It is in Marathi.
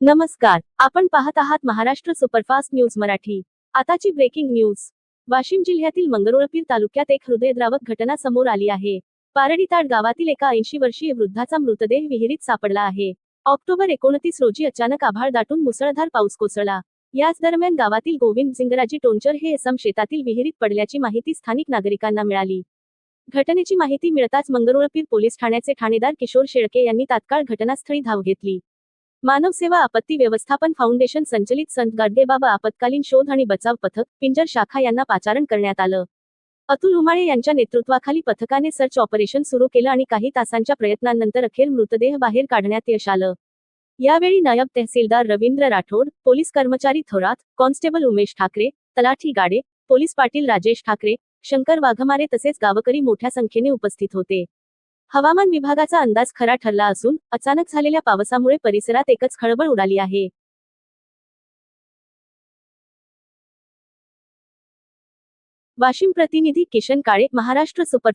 नमस्कार आपण पाहत आहात महाराष्ट्र सुपरफास्ट न्यूज मराठी. आताची ब्रेकिंग न्यूज. वाशिम जिल्ह्यातील मंगरुळपीर तालुक्यात एक हृदयद्रावक घटना समोर आली आहे. पारडीताड गावातील एका ऐंशी वर्षीय वृद्धाचा मृतदेह विहिरीत सापडला आहे. ऑक्टोबर एकोणतीस रोजी अचानक आभाळ दाटून मुसळधार पाऊस कोसळला. याच दरम्यान गावातील गोविंद सिंगराजी टोंचर हे एसम शेतातील विहिरीत पडल्याची माहिती स्थानिक नागरिकांना मिळाली. घटनेची माहिती मिळताच मंगरुळपीर पोलीस ठाण्याचे ठाणेदार किशोर शेळके यांनी तात्काळ घटनास्थळी धाव घेतली. मानव सेवा आपत्ती व्यवस्थापन फाउंडेशन संचलित संत गाडगेबाबा आपत्कालीन शोध आणि बचाव पथक पिंजर शाखा यांना पाचारण करण्यात आलं. अतुल उमाळे यांच्या नेतृत्वाखाली पथकाने सर्च ऑपरेशन सुरू केलं आणि काही तासांच्या प्रयत्नांनंतर अखेर मृतदेह बाहेर काढण्यात यश आलं. यावेळी नायब तहसीलदार रवींद्र राठोड पोलीस कर्मचारी थोरात कॉन्स्टेबल उमेश ठाकरे तलाठी गाडे पोलीस पाटील राजेश ठाकरे शंकर वाघमारे तसेच गावकरी मोठ्या संख्येने उपस्थित होते. हवामान विभागाचा अंदाज खरा ठरला असून अचानक झालेल्या पावसामुळे परिसरात एकच खळबळ उडाली आहे. वाशिम प्रतिनिधी किशन काळे महाराष्ट्र सुपर